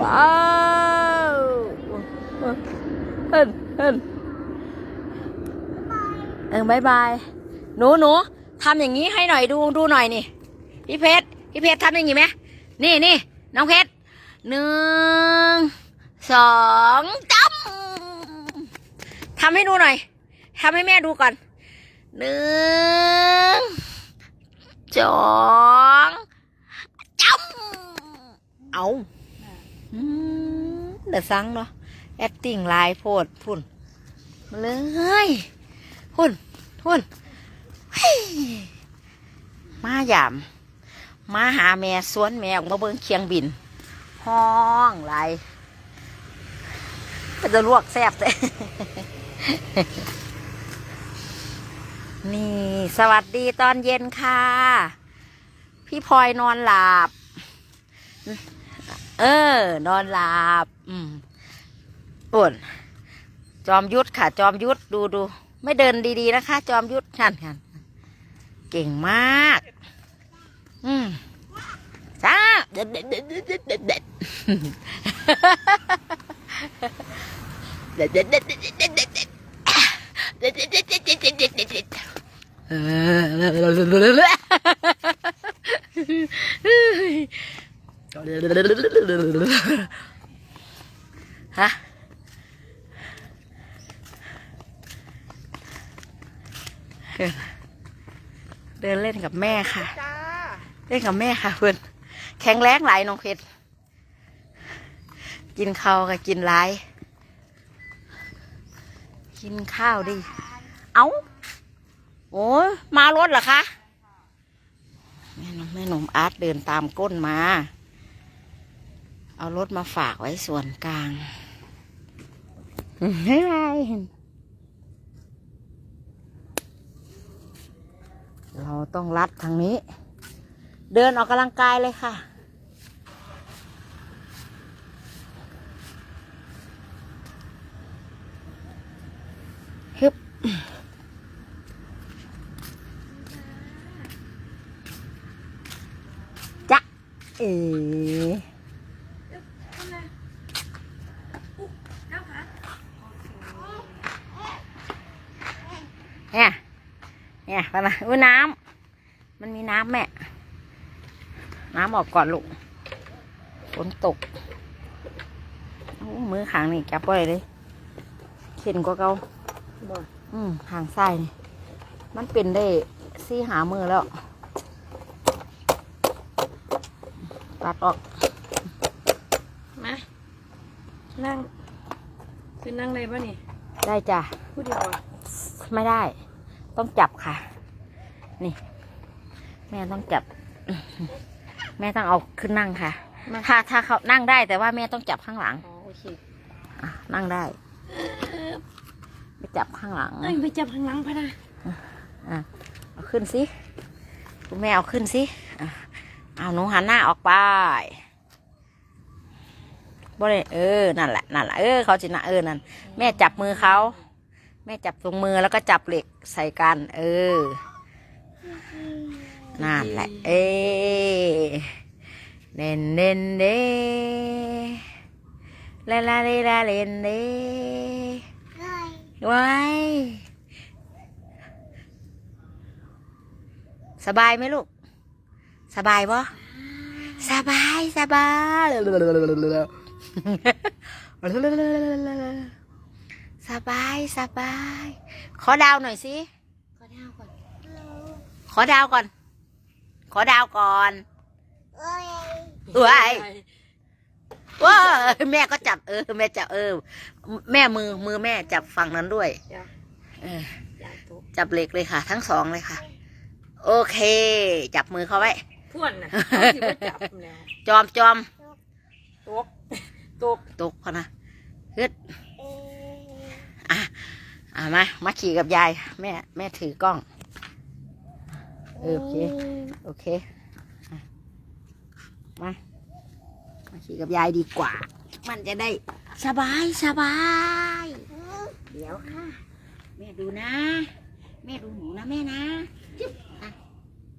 ว้าวเฮินเฮินเออบายบายหนูหนูทำอย่างนี้ให้หน่อยดูดูหน่อยนี่พี่เพชรพี่เพชรทำอย่างนี้ไหมนี่นี่น้องเพชรหนึ่งสองจ้ำทำให้ดูหน่อยทำให้แม่ดูก่อนหนึ่ง สองจ้ำเอาอืมเดือดซังเนาะ acting ลายโพดพุ่นมาเลยพุ่นพุ่นเฮ้ยมาหยาม มาหาแม่สวนแม่ออกมาเบิ่งเคียงบิน ห้องไรก็จะลวกแซ่บเลย นี่สวัสดีตอนเย็นค่ะ พี่พลอยนอนหลับ เออ นอนหลับ อืมปุ่นจอมยุทธค่ะ จอมยุทธดูดูไม่เดินดีๆนะคะ จอมยุทธขันขันเก่งมาก อืมจ้าเด็ดเด็ดเด็ดเด็ดเด็ดเด็ดเด็ดเด็ดเด็ดด ฮะเดินเล่นกับแม่ค่ะจ้าเล่นกับแม่ค่ะเพื่อนแข็งแรงหลายน้องเพชรกินข้าวกับกินไรกินข้าวดิ เอา โอ้ยมารถเหรอคะ แม่นมแม่หนมอาร์ตเดินตามก้นมา เอารถมาฝากไว้ส่วนกลางไม่ไรเราต้องรัดทางนี้ เดินออกกำลังกายเลยค่ะฮึบ จ๊ะ เอ๋เนี่ย เนี่ยไปมาอุ้ยน้ำ มันมีน้ำแม่ น้ำออกก่อนลูก ฝนตกโอ้มือขางนี่จับไว้เลย เข็นกว่าเก่าบ่อืมทางซ้ายนี่ มันเป็นได้ซี่หามือแล้ว ตัดออก มา นั่ง คือนั่งเลยป่ะนี่ ได้จ้ะ พูดเดียวอะไม่ได้ ต้องจับค่ะ นี่ แม่ต้องจับ แม่ต้องเอาขึ้นนั่งค่ะ มา ถ้าถ้าเขานั่งได้แต่ว่าแม่ต้องจับข้างหลังอ๋อโอเคอะนั่งได้ไปจับข้างหลัง เอ้ยไปจับข้างหลังพะนะอะเอาขึ้นสิ คุณแม่เอาขึ้นสิอะ เอาหนูหันหน้าออกไปบ่ได้เออ นั่นแหละ นั่นแหละ เออ เขาจินะเออ นั่น แม่จับมือเขา แม่จับตรงมือแล้วก็จับเหล็กใส่กัน เออ นั่นแหละ เอ้เน่นเน่นเด้ลาลาเลลาเลนเด้ว้ายสบายไหมลูก สบายปะสบายสบายสบายสบาย ขอดาวหน่อยสิขอดาวก่อน ขอดาวก่อน ขอดาวก่อนเอ้ยว้าแม่ก็จับเออ แม่จับเออ แม่มือมือแม่จับฝั่งนั้นด้วยอย่าเอออย่าตุ๊กจับเหล็กเลยค่ะ ทั้งสองเลยค่ะ โอเค จับมือเขาไว้ พ่วนน่ะเขาสิบ่จับแล้วจอมจอมตุ๊กตุ๊กตกพอนะฮึดอะอะมามาขี่กับยาย แม่ แม่ถือกล้องเออโอเค โอเคอะมา มาขี่กับยายดีกว่า มันจะได้ สบายสบาย เดี๋ยวค่ะ แม่ดูนะ แม่ดูหนูนะแม่นะจึ๊บอะ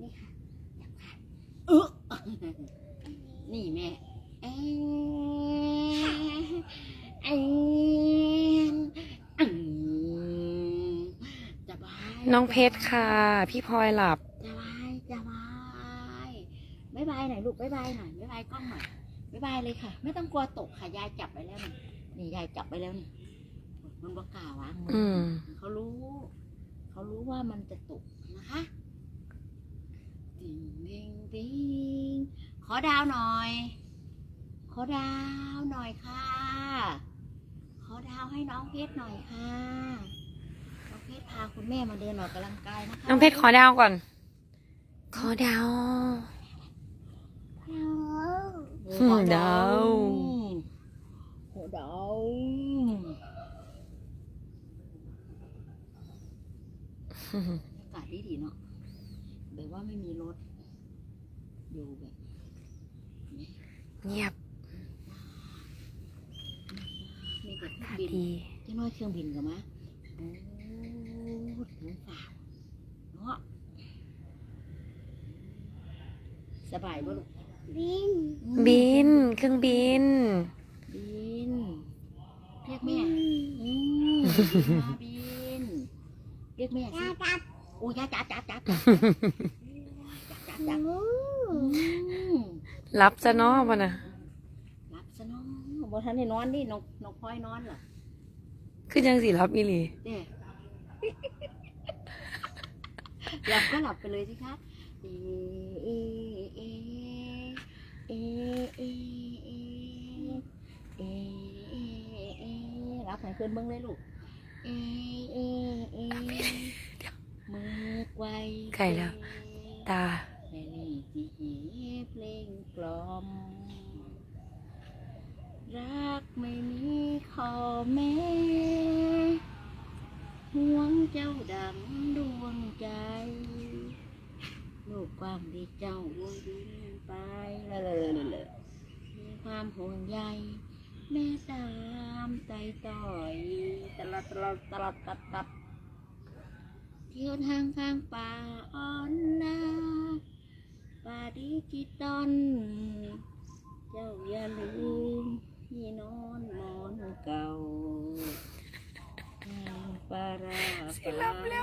นี่ค่ะจับค่ะเออ น้องเพ ชรค่ะ พี่พลอยหลับจะบายจะบายบายบายหน่อยลูกบายบายหน่อยบายบายกล้องหน่อยบายบายเลยค่ะ ไม่ต้องกลัวตกค่ะยายจับไปแล้วนี่นี่ยายจับไปแล้วนี่มันบอกกล้าวางมือืมเขารู้ เขารู้ว่ามันจะตกนะคะติงดิงดิงขอดาวหน่อย ขอดาวหน่อยค่ะ ขอดาวให้น้องเพชรหน่อยค่ะน้อง เพชรพาคุณแม่มาเดินออกกำลังกายนะคะน้องเพชรขอดาวก่อน ขอดาว ขอดาวขอดาวอากาศดีดีๆเนาะแบบว่าไม่มีรถ อยู่แบบเงียบมีแต่เครื่องค่ะบินดีเจ้าน้อยเครื่องบินกับมะ รือเปล่าเนาะสบายบ่ลูกบิน บิน เครื่องบิน บิน เรียกแม่อืมบิน เรียกแม่สิโอ้ยจับจับจับจับจับจับจับรับซะนาะบ่น่ะรับซะนาะบอท่านไห้นอนนี่นกนกพลอยนอนเหรอคือยังสิรับอีหลี เด้ หลับก็หลับไปเลยสิคะเอเอเอเอเอเอเอเอรับให้เพื่อนเบิ้งเลยลูกเอเอเอมือไกวไก่แล้ว ตาแม่นี่จีเพลงกลอม รักไม่มีข้อแม้ ห่วงเจ้าดังดวงใจลูกความดีเจ้าวนดินไปเลยเลยเลยเลยมีความห่วงใยแม่ตามใจต่อยตลอดตลอดตลอดตัดตัดเที่ยวทางข้างป่าอ่อนนาป่าดิจิตอลเจ้าอย่าลืมที่นอนหมอนเก่า ปลาร้าปลาเก่า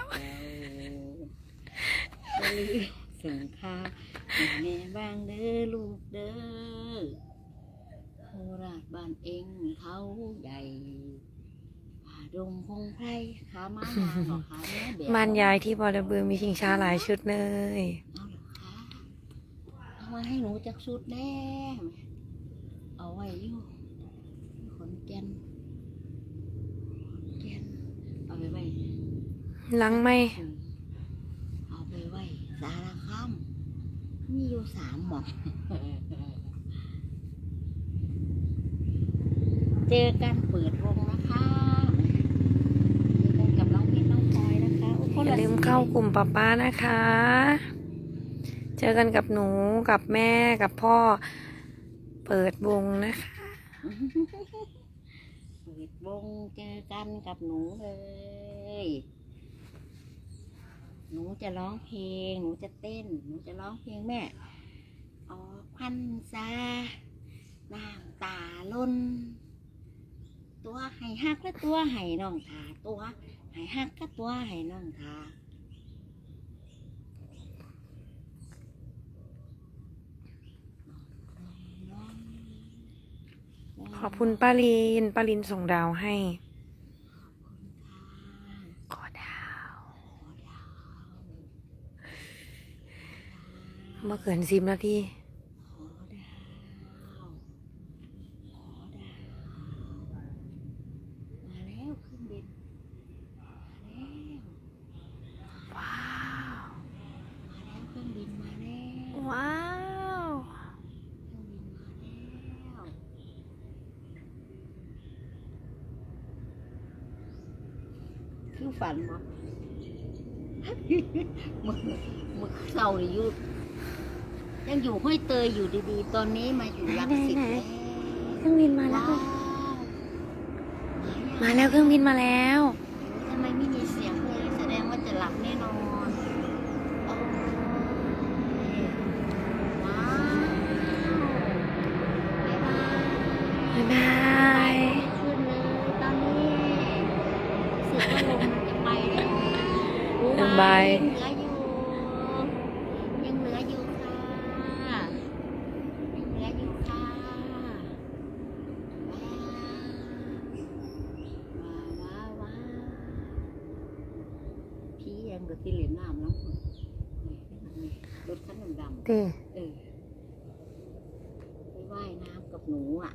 อย่าลืมส่งข้าวให้แม่บ้างเด้อลูกเด้อโคราชบ้านเองเขาใหญ่ป่าดงพงไพรขาม้ายางหรอขาแม่แบบมันยายที่บอระเบือมีชิงช้าหลายชุดเลยเอาเหรอคะเอามาให้หนูจากสุดแน่เอาไว้อยู่ขอนแก่น ไปไว้ลังไหมเอาไปไว้ สารคามมีอยู่สามหมอกเจอกันเปิดวงนะคะเจอกันกับน้องเพชรน้องพลอยนะคะโคนอย่าละลืมเข้ากลุ่มป้าป้านะคะ เจอกันกับหนูกับแม่กับพ่อ เปิดวงนะคะเปิดวงเจอกันกับหนูเลย หนูจะร้องเพลง หนูจะเต้น หนูจะร้องเพลงแม่ ออกพันซาน้ำตาล้น ตัวไห้ฮักและตัวไห้น้องทาตัวไห้ฮักก็ตัวไห้น้องทา ขอบคุณป้าลินป้าลินส่งดาวให้ขอดาวมาเกินสิบนาที ขอดาวขอดาวมาแล้วขึ้นบินมาแล้ว ว้าว มาแล้วเครื่องบินมาแล้ว ว้าว เครื่องบินมาแล้วคือฝันมั้ มึกมึกเศร้าเลยอยู่ยังอยู่ห้อยเตยอยู่ดีๆ ตอนนี้มาอยู่รังสิตแล้วเครื่องบินมาแล้ว ว้าวมาแล้วเครื่องบินมาแล้ว ทำไมไม่มีเสียงเลยแสดงว่าจะหลับแน่นอนโอ้ยว้าวบ๊ายบาย บ๊ายบาย ขึ้นเลยตอนนี้รู้สึกว่าลมมันจะไปแล้ว ลม บาย ยังเหลืออยู่ ยังเหลืออยู่ค่ะ ยังเหลืออยู่ค่ะว้าวว้าวว้าวพี่ยังกับที่เหรียญน้ำแล้วนี่นี่รถคันดำๆ เต้ เออไปว่ายน้ำ กับหนูอะ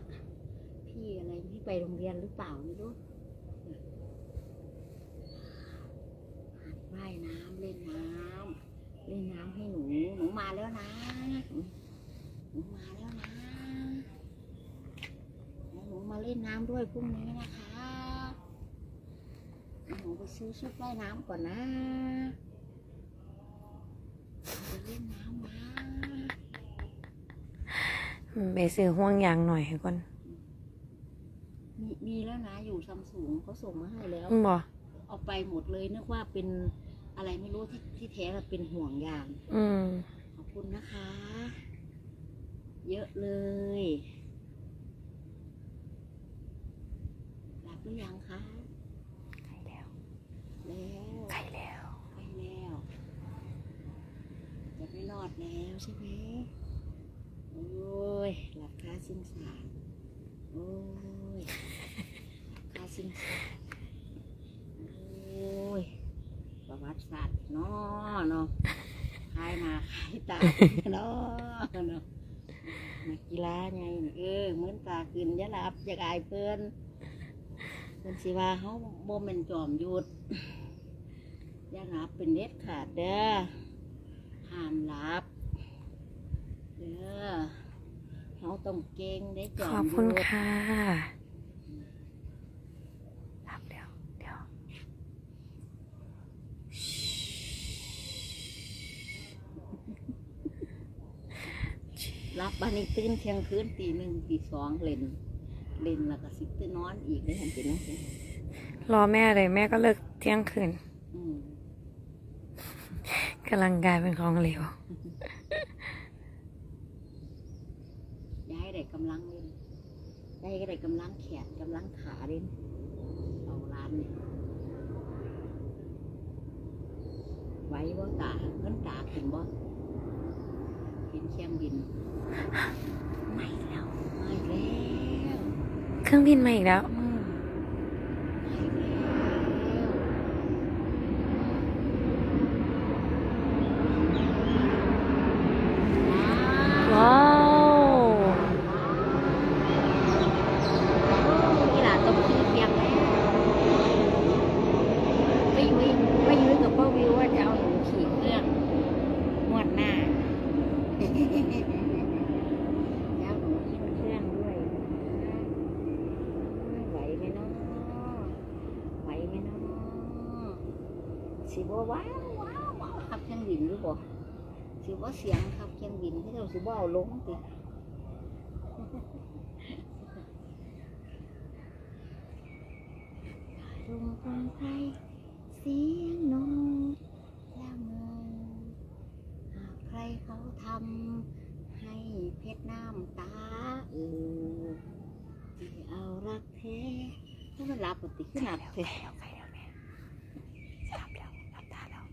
พี่อะไรพี่ไปโรงเรียนหรือเปล่าไม่รู้หัดว่ายน้ำเล่นน้ำเล่นน้ำให้หนู หนูมาแล้วนะ หนูมาแล้วนะแล้หนูมาเล่นน้ำด้วยพรุ่งนี้นะคะหนูไปซื้อชุดว่ายน้ำก่อนนะไปเล่นน้ำนะ ไปซื้อห่วงยางหน่อยให้ก่อน มีมีแล้วนะอยู่ซัมซุงเขาส่งมาให้แล้ว บ่ เอาไปหมดเลยนึกว่าเป็นอะไรไม่รู้ที่ที่แท้น่ะเป็นห่วงยาง อืม ขอบคุณนะคะ เยอะเลยหลับหรือยังคะใกล้แล้ว แล้วใกล้แล้วใกล้แล้ว จะไม่รอดแล้วใช่ไหม โอ้ย หลับคาซิงสารโอ้ยหลับคาซิงสารโอ้ย ประวัติศาสตร์เนาะเนาะขายหนาขายตาเนาะเนาะนักกีฬาไงเออเหมือนตาขึ้นยะหลับอยากอายเพิ่นเพิ่นสิว่าเขาบ่แม่นจอมหยุดย่าหลับเป็นเด็ดขาดเด้อห้ามหลับ เด้อเขา ต้องเก่งได้จขออบมหคุณยุดค่ะรับเดี๋ยวเดี๋ยวรับบ้านนี้ตื่นเที่ยงคืนตีหนึ่งตีสองเล่นเล่นแล้วก็สิตื่นนอนอีกได้เห็นเป็นจังซี่รอแม่เลยแม่ก็เลิกเที่ยงคืนอืมกำลังกลายเป็นของเหลว ย้ายได้กำลังเล่นย้ายก็ได้กำลังแขนกำลังขาเล่นเอาร้านนี่ไหว้บ่ตาเงินตาขึ้นบ่เห็นเชียงบินไม่แล้วไม่แล้ว เครื่องบินมาอีกแล้ว อืมไม่แล้วว้าว ว้าว นี่ล่ะต้องขี่เพียงแล้วไม่ยุ้ยไม่ยุ้ยกับป้าวิวว่าจะเอาหนูขี่เครื่องงวดหน้าจะเอาหนูขี่เครื่องด้วยไหวไหมเนาะไหวไหมเนาะ สิบ่ว้าวว้าวว้าวขับเครื่องบินหรือบ่สิบ่เสียงขับเครื่องบินที่เราสิบ่เอาลงติลมคงไพรเสียงนกละเมอหากใครเขาทำให้เพชรน้ำตาเออที่เอารักแท้ถ้ามันรับปฏิขึ้นนับเถอะแล้วใกล้แล้วแม่รับแล้วรับตาแล้ว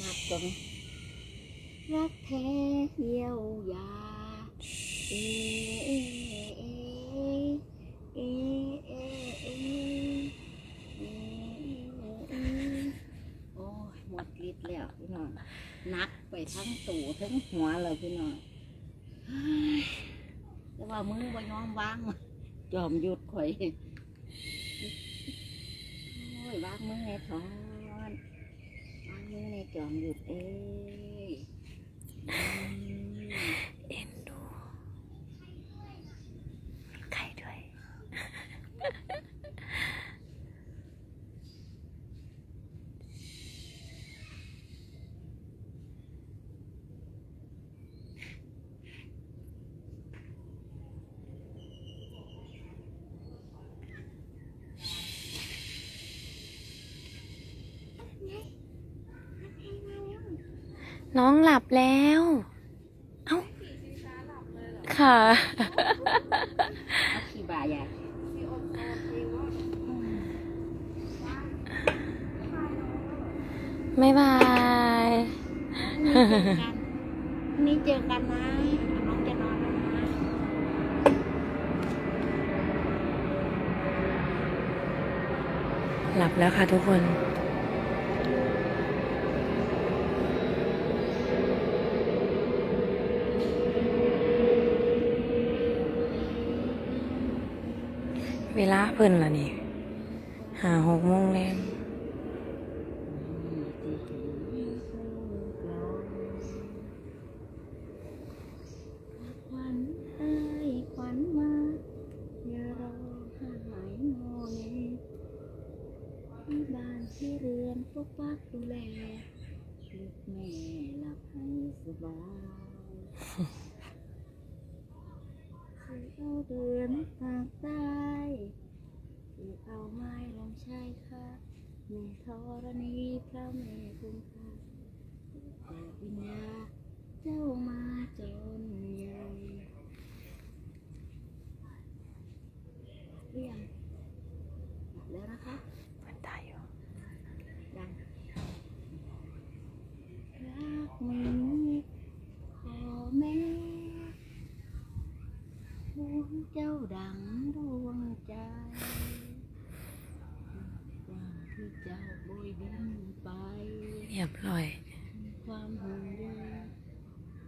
นับตรงรักแท้เยียวยาเอเอเอเอเอเอเอโอ้ยหมดฤทธิ์แล้วพี่น้องนักไปทั้งตูทั้งหัวเลยพี่น้องเฮ้ยแต่ว่ามือบ่ยอมวางจอมหยุดข่อยโอ้ยวางมือในท้องวางมือใน จอมหยุดเอ้ยอืม เอ็นดูไข่ด้วย น้องหลับแล้ว เอ้า ค่ะเอาขี้บายายบ๊ายบายนี่เจอกันนะน้องจะนอนแล้วนะหลับแล้วค่ะทุกคน เวลาเพิ่นล่ะนี่หาหกโมงแล้วเอ้ยควันมาอย่ารงที่เรือนปกปักดูแลลูกแม่หลับให้สบายสิเอาเดือนตากใต้ เอาไม้ลงใชายคาแม่ธรณีพระแม่คงคาแต่วิญญาเจ้ามาจนใหญ่เรียงแล้วนะคะมันตายอยู่ยังรักม่มีพ่อแม่ห่วงเจ้าดังดวงใจ เจ้าโบยบินไปเรียบร้อยความห่วงใย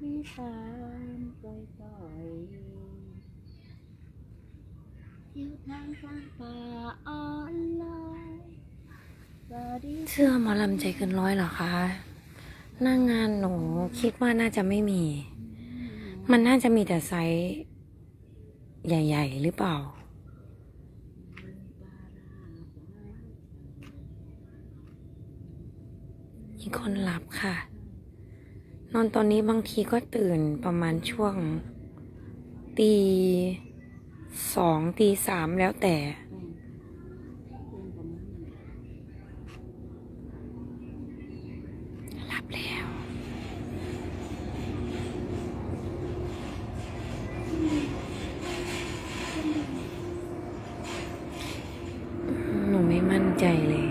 มีตามปล่อยปล่อยเที่ยวทางกลางป่าอ่อนลอยบาดีเสื้อหมอลำใจเกินร้อยเหรอคะหน้างงานหนูคิดว่าน่าจะไม่มี มันน่าจะมีแต่ไซส์ใหญ่ ๆ หรือเปล่า มีคนหลับค่ะ นอนตอนนี้บางทีก็ตื่นประมาณช่วงตีสองตีสามแล้วแต่ หลับแล้ว หนูไม่มั่นใจเลย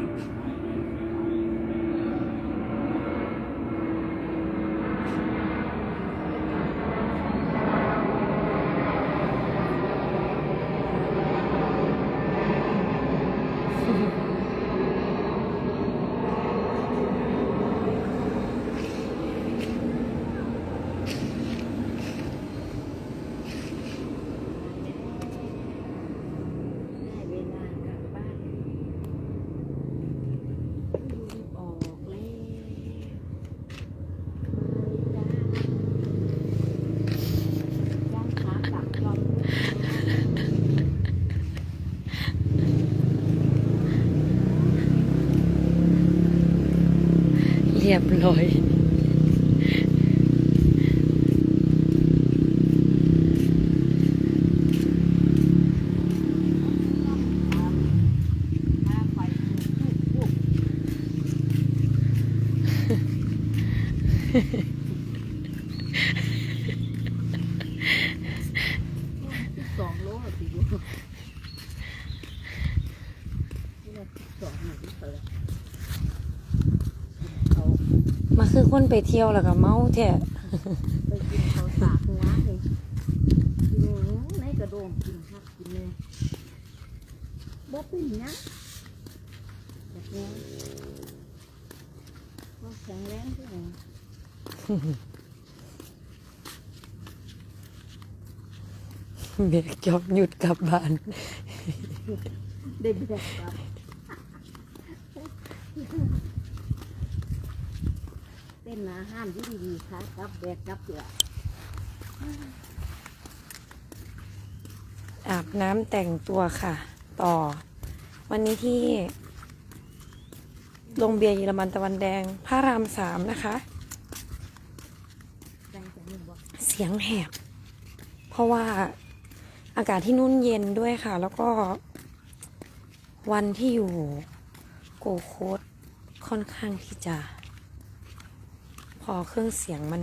ได้เวลากลับบ้านยุงออกแล้วจ้าจ้างขาตักยอม เรียบร้อย ถ้าไฟลุกสองโลสิลูกนี่สองหนึ่งเปิดเขา มา คือคนไปเที่ยวแล้วก็เมาแท้ไปกินเขาสากหัวเลยกินในกระโดงกินครับกินเลยบ่เป็นหยังแบบนี้ก็แข็งแรงที่ไหนเบรกจอบหยุดกลับบ้าน ได้แบกกลับ เต้นอาหารที่ดีๆค่ะกับแบกกับเสืออาบน้ำแต่งตัวค่ะ ต่อ วันนี้ที่โรงเบียร์เยอรมันตะวันแดงพระรามสามนะคะ เสียงแหบ เพราะว่าอากาศที่นู่นเย็นด้วยค่ะ แล้วก็วันที่อยู่โกโคดค่อนข้างที่จะ พอเครื่องเสียงมัน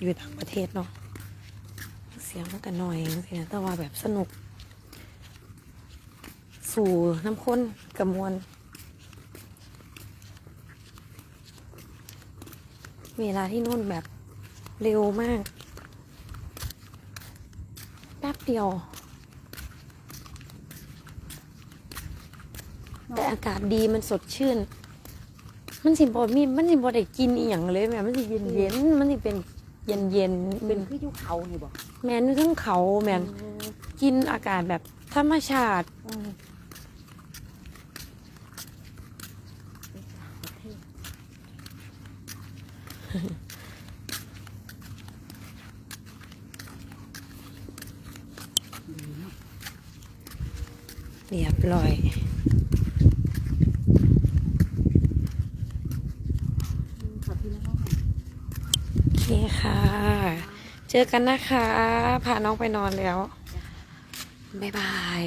อยู่ต่างประเทศเนาะเสียงมันก็น่อยสินะแต่ว่าแบบสนุก สู่น้ำข้นกระมวลเวลาที่นู่นแบบเร็วมาก แป๊บเดียว แต่อากาศดีมันสดชื่น มันสิบอมีมันสิบอได้กินอีหยังเลยแม่มันสิเย็นเย็นๆมันสิเป็นเย็นเย็นๆเป็เป็นนคืออยู่เขานี่บอกแมนอยู่ทั้งเขาแมนกินอากาศแบบธรรมชาติเรียบร้อย ค่ะพี่น้อง โอเคค่ะ เจอกันนะคะ พาน้องไปนอนแล้ว บ๊ายบาย